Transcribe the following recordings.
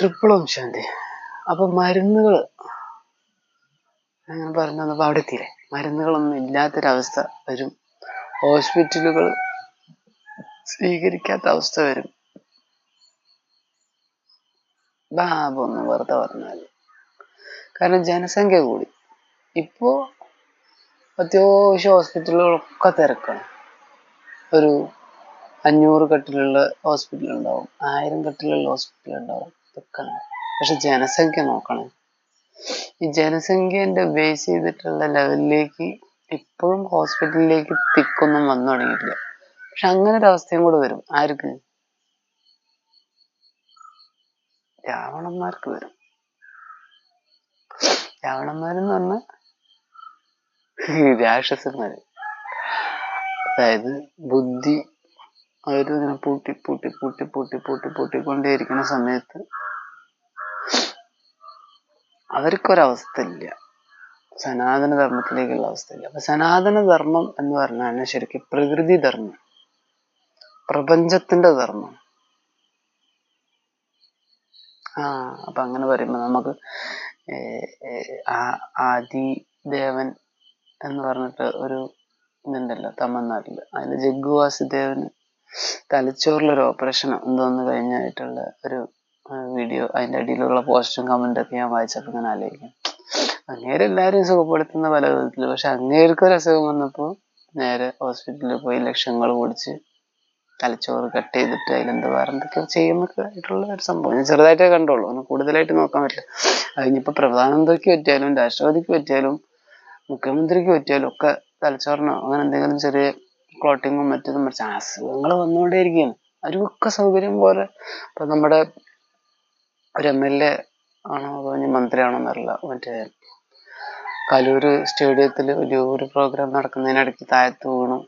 Triple Om ശാന്തി അപ്പൊ മരുന്നുകൾ അങ്ങനെ പറഞ്ഞു അവിടെ എത്തിയില്ലേ? മരുന്നുകളൊന്നും ഇല്ലാത്തൊരവസ്ഥ വരും. ഹോസ്പിറ്റലുകൾ സ്വീകരിക്കാത്ത അവസ്ഥ വരും. ബാബ ഒന്ന് വെറുതെ പറഞ്ഞാൽ കാരണം ജനസംഖ്യ കൂടി. ഇപ്പോ അത്യാവശ്യം ഹോസ്പിറ്റലുകളൊക്കെ തിരക്കാണ്. ഒരു അഞ്ഞൂറ് കട്ടിലുള്ള ഹോസ്പിറ്റൽ ഉണ്ടാവും ആയിരം കട്ടിലുള്ള ഹോസ്പിറ്റൽ ഉണ്ടാവും ഇതൊക്കെ പക്ഷെ ജനസംഖ്യ നോക്കണം. ഈ ജനസംഖ്യന്റെ ബേസ് ചെയ്തിട്ടുള്ള ലെവലിലേക്ക് ഇപ്പോഴും ഹോസ്പിറ്റലിലേക്ക് തിക്കൊന്നും വന്നു തുടങ്ങിയിട്ടില്ല. പക്ഷെ അങ്ങനെ ഒരു അവസ്ഥയും കൂടെ വരും. ആർക്ക്? രാവണന്മാർക്ക് വരും. രാവണന്മാരെന്ന് പറഞ്ഞാൽ രാക്ഷസന്മാര്. അതായത് ബുദ്ധി അവരിങ്ങനെ പൂട്ടി പൂട്ടി പൂട്ടി പൂട്ടി പൂട്ടി പൂട്ടിക്കൊണ്ടേയിരിക്കുന്ന സമയത്ത് അവർക്കൊരവസ്ഥയില്ല. സനാതന ധർമ്മത്തിലേക്കുള്ള അവസ്ഥയില്ല. അപ്പൊ സനാതന ധർമ്മം എന്ന് പറഞ്ഞാൽ ശരിക്കും പ്രകൃതി ധർമ്മം പ്രപഞ്ചത്തിന്റെ ധർമ്മം. ആ അപ്പൊ അങ്ങനെ പറയുമ്പോ നമുക്ക് ആദി ദേവൻ എന്ന് പറഞ്ഞിട്ട് ഒരു ഇതുണ്ടല്ലോ തമിഴ്നാട്ടിൽ. അതിൽ ജഗ്ഗു വാസുദേവന് തലച്ചോറിലൊരു ഓപ്പറേഷൻ എന്തോന്ന് കഴിഞ്ഞായിട്ടുള്ള ഒരു വീഡിയോ അതിന്റെ അടിയിലുള്ള പോസ്റ്റും ഒക്കെ ഞാൻ വായിച്ചപ്പോൾ ഞാൻ ആലോചിക്കും. അങ്ങേരെ എല്ലാവരും സുഖപ്പെടുത്തുന്ന പല വിധത്തിൽ പക്ഷെ അങ്ങേർക്ക് ഒരു അസുഖം വന്നപ്പോൾ നേരെ ഹോസ്പിറ്റലിൽ പോയി ലക്ഷങ്ങൾ ഓടിച്ച് തലച്ചോറ് കട്ട് ചെയ്തിട്ട് അതിലെന്ത് വേറെ എന്തൊക്കെയോ ചെയ്യുന്നൊക്കെ ആയിട്ടുള്ള ഒരു സംഭവം. ഞാൻ ചെറുതായിട്ടേ കണ്ടുള്ളൂ ഒന്ന് കൂടുതലായിട്ട് നോക്കാൻ പറ്റില്ല. അതിനിപ്പോ പ്രധാനമന്ത്രിക്ക് പറ്റിയാലും രാഷ്ട്രപതിക്ക് പറ്റിയാലും മുഖ്യമന്ത്രിക്ക് പറ്റിയാലും ഒക്കെ തലച്ചോറിനോ അങ്ങനെ എന്തെങ്കിലും ചെറിയ ക്ലോട്ടിങ്ങും മറ്റതും മറിച്ച് അസുഖങ്ങൾ വന്നുകൊണ്ടേയിരിക്കുകയാണ് അവർക്കൊക്കെ സൗകര്യം പോലെ. ഇപ്പൊ നമ്മുടെ ഒരു എം എൽ എ ആണോ അതോ ഇനി മന്ത്രിയാണോ എന്നറിയില്ല. മറ്റേ കലൂർ സ്റ്റേഡിയത്തിൽ ഒരു ഒരു പ്രോഗ്രാം നടക്കുന്നതിനിടയ്ക്ക് താഴത്ത് വീണു.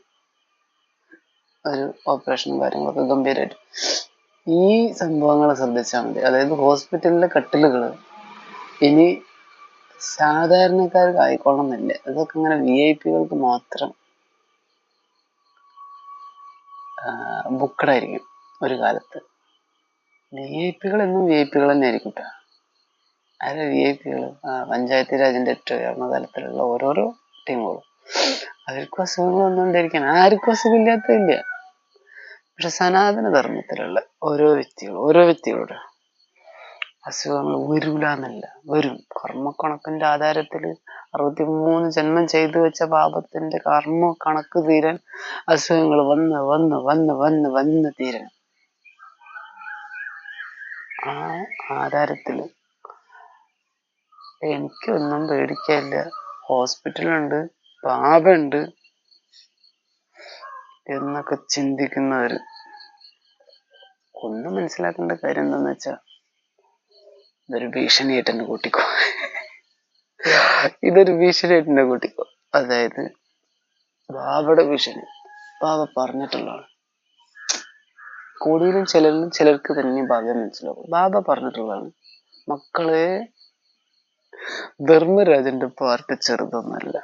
ഒരു ഓപ്പറേഷനും കാര്യങ്ങളൊക്കെ ഗംഭീരമായിട്ട് ഈ സംഭവങ്ങൾ ശ്രദ്ധിച്ചാൽ മതി. അതായത് ഹോസ്പിറ്റലിലെ കട്ടിലുകൾ ഇനി സാധാരണക്കാർക്ക് ആയിക്കൊള്ളണമെന്നില്ല. അതൊക്കെ ഇങ്ങനെ വി ഐ പികൾക്ക് മാത്രം ബുക്കഡ് ആയിരിക്കും ഒരു കാലത്ത്. വി ഐ പികൾ എന്നും വി ഐ പികൾ തന്നെ ആയിരിക്കും. ആരാ വി ഐ പികൾ പഞ്ചായത്ത് രാജിന്റെ ഏറ്റവും ഉയർന്ന തലത്തിലുള്ള ഓരോരോ ടീമുകളും. അവർക്കും അസുഖങ്ങൾ വന്നുകൊണ്ടിരിക്കുകയാണ് ആർക്കും അസുഖമില്ലാത്തതില്ല. പക്ഷെ സനാതന ധർമ്മത്തിലുള്ള ഓരോ വ്യക്തികൾ ഓരോ വ്യക്തികളുടെ അസുഖങ്ങൾ വരൂല എന്നല്ല. വരും. കർമ്മക്കണക്കിന്റെ ആധാരത്തിൽ അറുപത്തിമൂന്ന് ജന്മം ചെയ്തു വെച്ച പാപത്തിന്റെ കർമ്മ കണക്ക് തീരാൻ അസുഖങ്ങൾ വന്ന് വന്ന് വന്ന് വന്ന് വന്ന് തീരണം ആ ആധാരത്തിൽ എനിക്കൊന്നും പേടിക്കാനില്ല ഹോസ്പിറ്റലുണ്ട് പാപുണ്ട് എന്നൊക്കെ ചിന്തിക്കുന്നവര്. ഒന്നും മനസ്സിലാക്കേണ്ട കാര്യം എന്താന്ന് വെച്ചാ ഇതൊരു ഭീഷണിയായിട്ട് തന്നെ കൂട്ടിക്കോ. ഇതൊരു ഭീഷണിയായിട്ട് തന്നെ കൂട്ടിക്കോ. അതായത് ബാബയുടെ ഭീഷണി. ബാബ പറഞ്ഞിട്ടുള്ളതാണ്. കൂടുതലും ചിലരിലും ചിലർക്ക് തന്നെ ബാബ മനസ്സിലാവും. ബാബ പറഞ്ഞിട്ടുള്ളതാണ് മക്കളെ ധർമ്മരാജന്റെ പാർട്ടി ചെറുതൊന്നല്ല.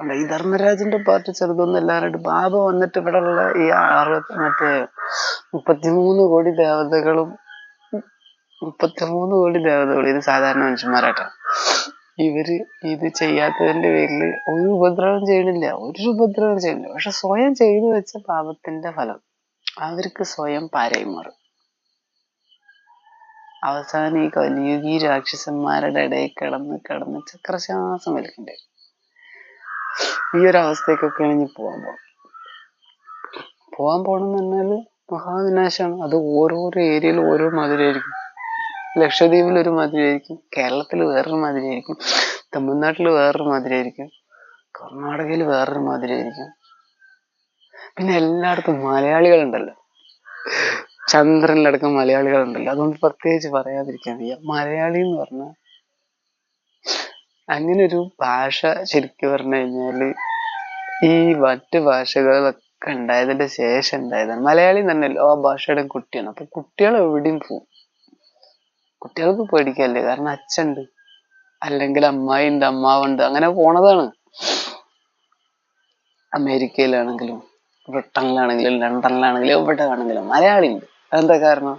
അല്ല ഈ ധർമ്മരാജന്റെ പാർട്ടി ചെറുതൊന്നും എല്ലാവരുടെ ബാബ വന്നിട്ട് ഇവിടെ ഉള്ള ഈ അറുപത്തി മറ്റേ മുപ്പത്തിമൂന്ന് കോടി ദേവതകളും മുപ്പത്തിമൂന്ന് കോടി ദേവതകളും. ഇത് സാധാരണ മനുഷ്യന്മാരാട്ടോ. ഇവർ ഇത് ചെയ്യാത്തതിന്റെ പേരിൽ ഒരു ഉപദ്രവം ചെയ്യണില്ല. ഒരു ഉപദ്രവം ചെയ്യണില്ല. പക്ഷെ സ്വയം ചെയ്തു വെച്ച പാപത്തിന്റെ ഫലം അവർക്ക് സ്വയം പാരയായി മാറും അവസാനം ഈ കലിയുഗി രാക്ഷസന്മാരുടെ ഇടയിൽ കിടന്ന് കിടന്ന് ചക്രശ്വാസം വലിക്കണ്ടേ ഈ ഒരു അവസ്ഥയ്ക്കൊക്കെയാണ് ഇനി പോകാൻ പോകുന്നത് പോകാൻ പോണെന്ന് പറഞ്ഞാൽ മഹാവിനാശമാണ് അത് ഓരോരോ ഏരിയയിൽ ഓരോ മാതിരിയായിരിക്കും ലക്ഷദ്വീപിൽ ഒരു മാതിരിയായിരിക്കും. കേരളത്തിൽ വേറൊരു മാതിരിയായിരിക്കും. തമിഴ്നാട്ടിൽ വേറൊരു മാതിരിയായിരിക്കും. കർണാടകയിൽ വേറൊരു മാതിരിയായിരിക്കും. പിന്നെ എല്ലായിടത്തും മലയാളികൾ ഉണ്ടല്ലോ ചന്ദ്രനിലടക്കം മലയാളികൾ ഉണ്ടല്ലോ അതുകൊണ്ട് പ്രത്യേകിച്ച് പറയാതിരിക്കാൻ വയ്യ മലയാളി എന്ന് പറഞ്ഞാൽ അങ്ങനെ ഒരു ഭാഷ ശരിക്കും പറഞ്ഞു കഴിഞ്ഞാൽ ഈ മറ്റ് ഭാഷകളൊക്കെ ഉണ്ടായതിന്റെ ശേഷം ഉണ്ടായതാണ്. മലയാളി തന്നെ എല്ലാ ഭാഷയുടെ കുട്ടിയാണ്. അപ്പൊ കുട്ടികൾ എവിടെയും പോവും. കുട്ടികൾക്ക് പേടിക്കല്ലേ? കാരണം അച്ഛണ്ട് അല്ലെങ്കിൽ അമ്മായി ഉണ്ട് അമ്മാവുണ്ട് അങ്ങനെ പോണതാണ്. അമേരിക്കയിലാണെങ്കിലും ബ്രിട്ടനിലാണെങ്കിലും ലണ്ടനിലാണെങ്കിലും എവിടെ ആണെങ്കിലും മലയാളി ഉണ്ട് അതെന്താ കാരണം?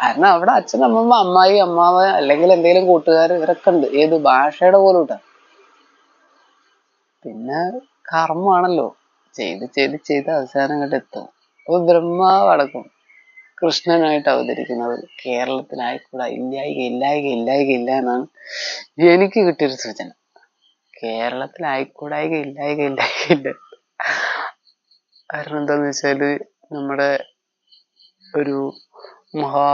കാരണം അവിടെ അച്ഛൻ അമ്മമ്മ അമ്മായി അമ്മാവ അല്ലെങ്കിൽ എന്തെങ്കിലും കൂട്ടുകാർ ഇവരൊക്കെ ഉണ്ട്. ഏത് ഭാഷയുടെ പോലും പിന്നെ കർമ്മമാണല്ലോ. ചെയ്ത് ചെയ്ത് ചെയ്ത് അവസാനം കണ്ട് എത്തും. അപ്പൊ ബ്രഹ്മാവ് അടക്കം. കൃഷ്ണനായിട്ട് അവതരിക്കുന്നത്. കേരളത്തിലായിക്കൂടാ ഇല്ലായിക ഇല്ലായിക ഇല്ലായിക ഇല്ല എന്നാണ് എനിക്ക് കിട്ടിയൊരു സൂചന. കേരളത്തിലായിക്കൂടായിക ഇല്ലായിക ഇല്ലായിക ഇല്ല. കാരണം എന്താന്ന് വെച്ചാൽ നമ്മുടെ ഒരു മഹാ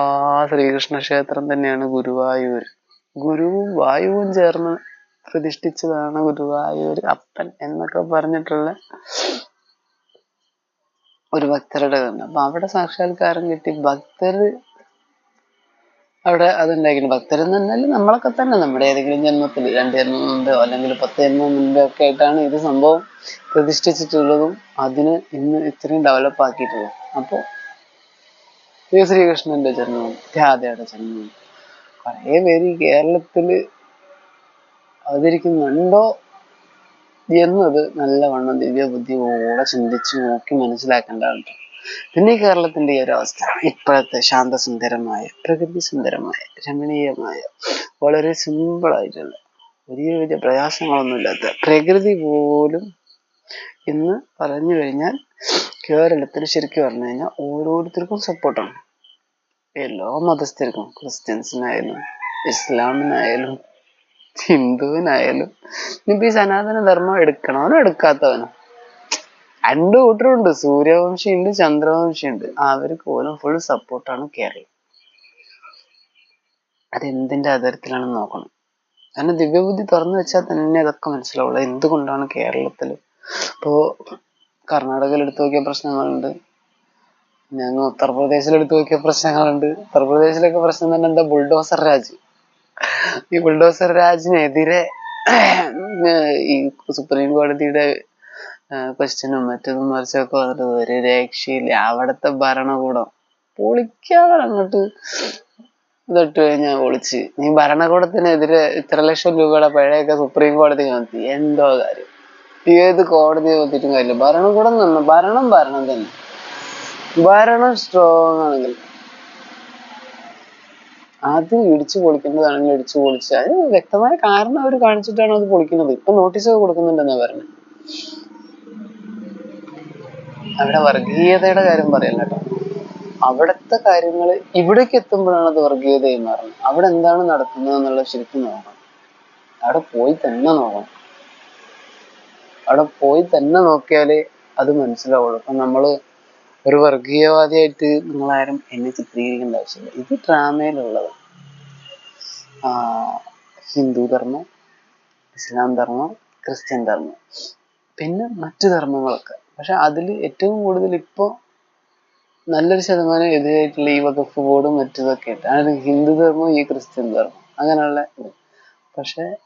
ശ്രീകൃഷ്ണ ക്ഷേത്രം തന്നെയാണ് ഗുരുവായൂർ ഗുരുവും വായുവും ചേർന്ന് പ്രതിഷ്ഠിച്ചതാണ് ഗുരുവായൂർ അപ്പൻ എന്നൊക്കെ പറഞ്ഞിട്ടുള്ള ഒരു ഭക്തരുടെ തന്നെ അപ്പൊ അവിടെ സാക്ഷാത്കാരം കിട്ടി. ഭക്തർ അവിടെ അതുണ്ടായിരിക്കുന്നു ഭക്തരെന്ന് പറഞ്ഞാൽ നമ്മളൊക്കെ തന്നെ. നമ്മുടെ ഏതെങ്കിലും ജന്മത്തിൽ രണ്ട് ജന്മം മുമ്പോ അല്ലെങ്കിൽ പത്ത് ജന്മം മുമ്പോ ഒക്കെ ആയിട്ടാണ് ഇത് സംഭവം പ്രതിഷ്ഠിച്ചിട്ടുള്ളതും അതിന് ഇന്ന് ഇത്രയും ഡെവലപ്പ് ആക്കിയിട്ടുള്ളത്. അപ്പോ ശ്രീ ശ്രീകൃഷ്ണന്റെ ജന്മവും രാധയുടെ ജന്മവും. കുറേ പേര് ഈ കേരളത്തിൽ അവതരിക്കുന്നുണ്ടോ? എന്നത് നല്ലവണ്ണം ദിവ്യ ബുദ്ധിയോടെ ചിന്തിച്ച് നോക്കി മനസ്സിലാക്കേണ്ടതുണ്ട് പിന്നെ കേരളത്തിന്റെ ഈ ഒരു അവസ്ഥ ഇപ്പോഴത്തെ ശാന്തസുന്ദരമായ പ്രകൃതി സുന്ദരമായ രമണീയമായ വളരെ സിമ്പിൾ ആയിട്ടുള്ള വലിയ വലിയ പ്രയാസങ്ങളൊന്നുമില്ലാത്ത പ്രകൃതി പോലും ഇന്ന് പറഞ്ഞു കഴിഞ്ഞാൽ കേരളത്തിൽ ശരിക്കും പറഞ്ഞു കഴിഞ്ഞാൽ ഓരോരുത്തർക്കും സപ്പോർട്ടാണ് എല്ലാ മതസ്ഥർക്കും ക്രിസ്ത്യൻസിനായാലും ഇസ്ലാമിനായാലും ഹിന്ദുവിനായാലും ഇനിയിപ്പോ ഈ സനാതന ധർമ്മം എടുക്കണവനോ എടുക്കാത്തവനോ. രണ്ടു കൂട്ടരുണ്ട്. സൂര്യവംശി ഉണ്ട് ചന്ദ്രവംശി ഉണ്ട് അവർക്ക് പോലും ഫുൾ സപ്പോർട്ടാണ് കേരളം. അതെന്തിന്റെ ആധാരത്തിലാണെന്ന് നോക്കണം. കാരണം ദിവ്യബുദ്ധി തുറന്നു വെച്ചാൽ തന്നെ അതൊക്കെ മനസ്സിലാവുള്ളൂ. എന്തുകൊണ്ടാണ് കേരളത്തിൽ ഇപ്പോ കർണാടകയിൽ എടുത്തു നോക്കിയ പ്രശ്നങ്ങളുണ്ട്. ഞങ്ങൾ ഉത്തർപ്രദേശിൽ എടുത്തു നോക്കിയ പ്രശ്നങ്ങളുണ്ട്. ഉത്തർപ്രദേശിലൊക്കെ പ്രശ്നം തന്നെ എന്താ? ബുൾഡോസർ രാജ് ഈ ബുൾഡോസർ രാജിനെതിരെ ഈ സുപ്രീം കോടതിയുടെ ക്വസ്റ്റ്യനും മറ്റതും മറിച്ചൊക്കെ വന്നിട്ട് ഒരു രക്ഷയില്ല അവിടുത്തെ ഭരണകൂടം പൊളിക്കാതെ അങ്ങോട്ട് ഇതിട്ട് കഴിഞ്ഞാൽ പൊളിച്ച്. നീ ഭരണകൂടത്തിനെതിരെ ഇത്ര ലക്ഷം രൂപയുടെ പിഴയൊക്കെ സുപ്രീം കോടതി നോക്കി എന്തോ കാര്യം. ഏത് കോടതി നോക്കിയിട്ടും കാര്യമില്ല. ഭരണകൂടം തന്നെ ഭരണം ഭരണം തന്നെ. ഭരണം സ്ട്രോങ് ആണെങ്കിൽ അത് ഇടിച്ചു പൊളിക്കേണ്ടതാണെങ്കിൽ ഇടിച്ചു പൊളിച്ച്. അത് വ്യക്തമായ കാരണം അവർ കാണിച്ചിട്ടാണ് അത് പൊളിക്കുന്നത്. ഇപ്പൊ നോട്ടീസ് ഒക്കെ കൊടുക്കുന്നുണ്ടെന്നാ പറഞ്ഞത് അവിടെ വർഗീയതയുടെ കാര്യം പറയല്ല കേട്ടോ. അവിടുത്തെ കാര്യങ്ങൾ ഇവിടേക്ക് എത്തുമ്പോഴാണ് അത് വർഗീയതയായി മാറുന്നത് അവിടെ എന്താണ് നടക്കുന്നത് എന്നുള്ളത് ശരിക്കും നോക്കണം. അവിടെ പോയി തന്നെ നോക്കണം. അവിടെ പോയി തന്നെ നോക്കിയാലേ അത് മനസ്സിലാവുള്ളൂ. അപ്പൊ നമ്മൾ ഒരു വർഗീയവാദിയായിട്ട് നിങ്ങളാരും എന്നെ ചിത്രീകരിക്കേണ്ട ആവശ്യമില്ല. ഇത് ഡ്രാമയിലുള്ളത്. ഹിന്ദു ധർമ്മം ഇസ്ലാം ധർമ്മം ക്രിസ്ത്യൻ ധർമ്മം പിന്നെ മറ്റു ധർമ്മങ്ങളൊക്കെ. പക്ഷെ അതിൽ ഏറ്റവും കൂടുതൽ ഇപ്പോൾ നല്ലൊരു ശതമാനം എതിരായിട്ടുള്ള ഈ വകുപ്പ് ബോർഡും മറ്റതൊക്കെ ആയിട്ട് അതായത് ഹിന്ദു ധർമ്മം ഈ ക്രിസ്ത്യൻ ധർമ്മം. അങ്ങനെയുള്ള പക്ഷെ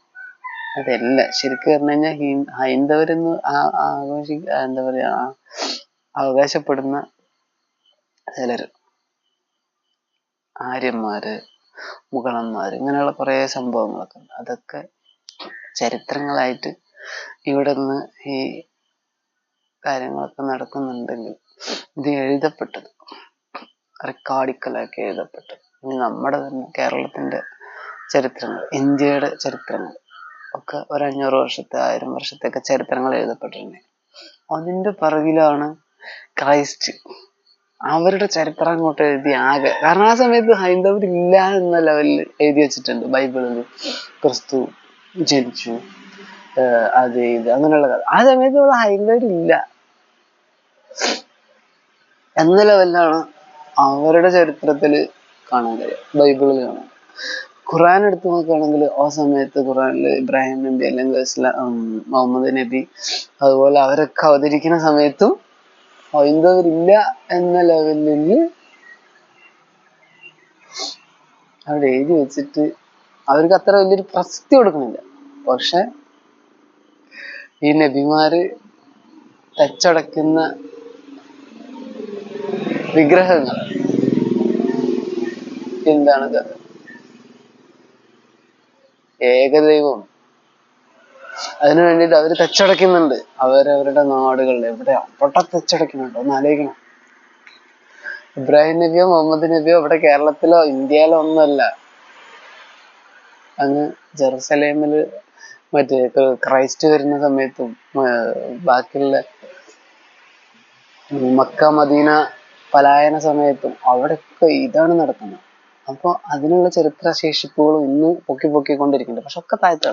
അതല്ല ശരിക്കും പറഞ്ഞു കഴിഞ്ഞാൽ ഹൈന്ദവരെന്ന് ആ- ആഘോഷി എന്താ പറയാ ആ- അവകാശപ്പെടുന്ന ചിലർ. ആര്യന്മാര് മുഗളന്മാർ ഇങ്ങനെയുള്ള കുറെ സംഭവങ്ങളൊക്കെ ഉണ്ട്. അതൊക്കെ ചരിത്രങ്ങളായിട്ട് ഇവിടെ നിന്ന് ഈ കാര്യങ്ങളൊക്കെ നടക്കുന്നുണ്ടെങ്കിൽ ഇത് എഴുതപ്പെട്ടത് റെക്കോർഡിക്കലാക്കി എഴുതപ്പെട്ടത്. ഇനി നമ്മുടെ തന്നെ കേരളത്തിന്റെ ചരിത്രങ്ങൾ ഇന്ത്യയുടെ ചരിത്രങ്ങൾ ഒക്കെ ഒരു അഞ്ഞൂറ് വർഷത്തെ ആയിരം വർഷത്തെയൊക്കെ ചരിത്രങ്ങൾ എഴുതപ്പെട്ടിട്ടുണ്ട്. അതിന്റെ പിറകിലാണ് ക്രൈസ്റ്റ് അവരുടെ ചരിത്രം അങ്ങോട്ട് എഴുതി ആകെ. കാരണം ആ സമയത്ത് ഹൈന്ദവരില്ല എന്ന ലെവലിൽ എഴുതി വെച്ചിട്ടുണ്ട്. ബൈബിളിൽ ക്രിസ്തു ജനിച്ചു അത് ഇത് അങ്ങനെയുള്ള കഥ. ആ സമയത്ത് ഇവിടെ ഹൈന്ദവരില്ല എന്ന ലെവലിലാണ് അവരുടെ ചരിത്രത്തിൽ കാണാൻ കഴിയും ബൈബിളിൽ കാണാൻ. ഖുറാൻ എടുത്ത് നോക്കുകയാണെങ്കിൽ ആ സമയത്ത് ഖുറാനിൽ ഇബ്രാഹിം നബി അല്ലെങ്കിൽ ഇസ്ലാം മുഹമ്മദ് നബി അതുപോലെ അവരൊക്കെ അവതരിക്കുന്ന സമയത്തും ഹൈന്ദവരില്ല എന്ന ലെവലിൽ അവിടെ എഴുതി വെച്ചിട്ട് അവർക്ക് അത്ര വലിയൊരു പ്രസക്തി കൊടുക്കണില്ല പക്ഷെ ഈ നബിമാര് തച്ചടക്കുന്ന വിഗ്രഹങ്ങൾ എന്താണ് കഥ ഏകദൈവം. അതിനു വേണ്ടിയിട്ട് അവർ തച്ചടക്കുന്നുണ്ട് അവരവരുടെ നാടുകളിൽ എവിടെ അവിടെ തച്ചടക്കുന്നുണ്ട് ഒന്ന് ആലോചിക്കണം. ഇബ്രാഹിം നബിയോ മുഹമ്മദ് നബിയോ ഇവിടെ കേരളത്തിലോ ഇന്ത്യയിലോ ഒന്നുമല്ല. അങ്ങ് ജെറുസലേമിൽ മറ്റേ ക്രൈസ്റ്റ് വരുന്ന സമയത്തും ബാക്കിയുള്ള മക്ക മദീന പലായന സമയത്തും അവിടെയൊക്കെ ഇതാണ് നടക്കുന്നത്. അപ്പൊ അതിനുള്ള ചരിത്ര ശേഷിപ്പുകളും ഇന്ന് പൊക്കി പൊക്കിക്കൊണ്ടിരിക്കുന്നുണ്ട്. പക്ഷെ ഒക്കെ താഴ്ത്തി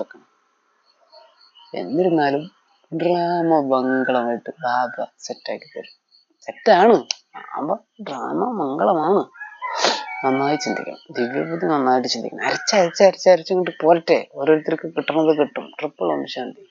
എന്നിരുന്നാലും ഡ്രാമ മംഗളമായിട്ട് ബാബ സെറ്റാക്കി തരും. സെറ്റാണ് ബാബ ഡ്രാമ മംഗളമാണ്. നന്നായി ചിന്തിക്കണം. ദിവ്യബുദ്ധി നന്നായിട്ട് ചിന്തിക്കണം. അരച്ച് അരച്ച് അരച്ച് അരച്ച് ഇങ്ങോട്ട് പോരട്ടെ. ഓരോരുത്തർക്ക് കിട്ടണത് കിട്ടും. ട്രിപ്പിൾ ഓം ശാന്തി.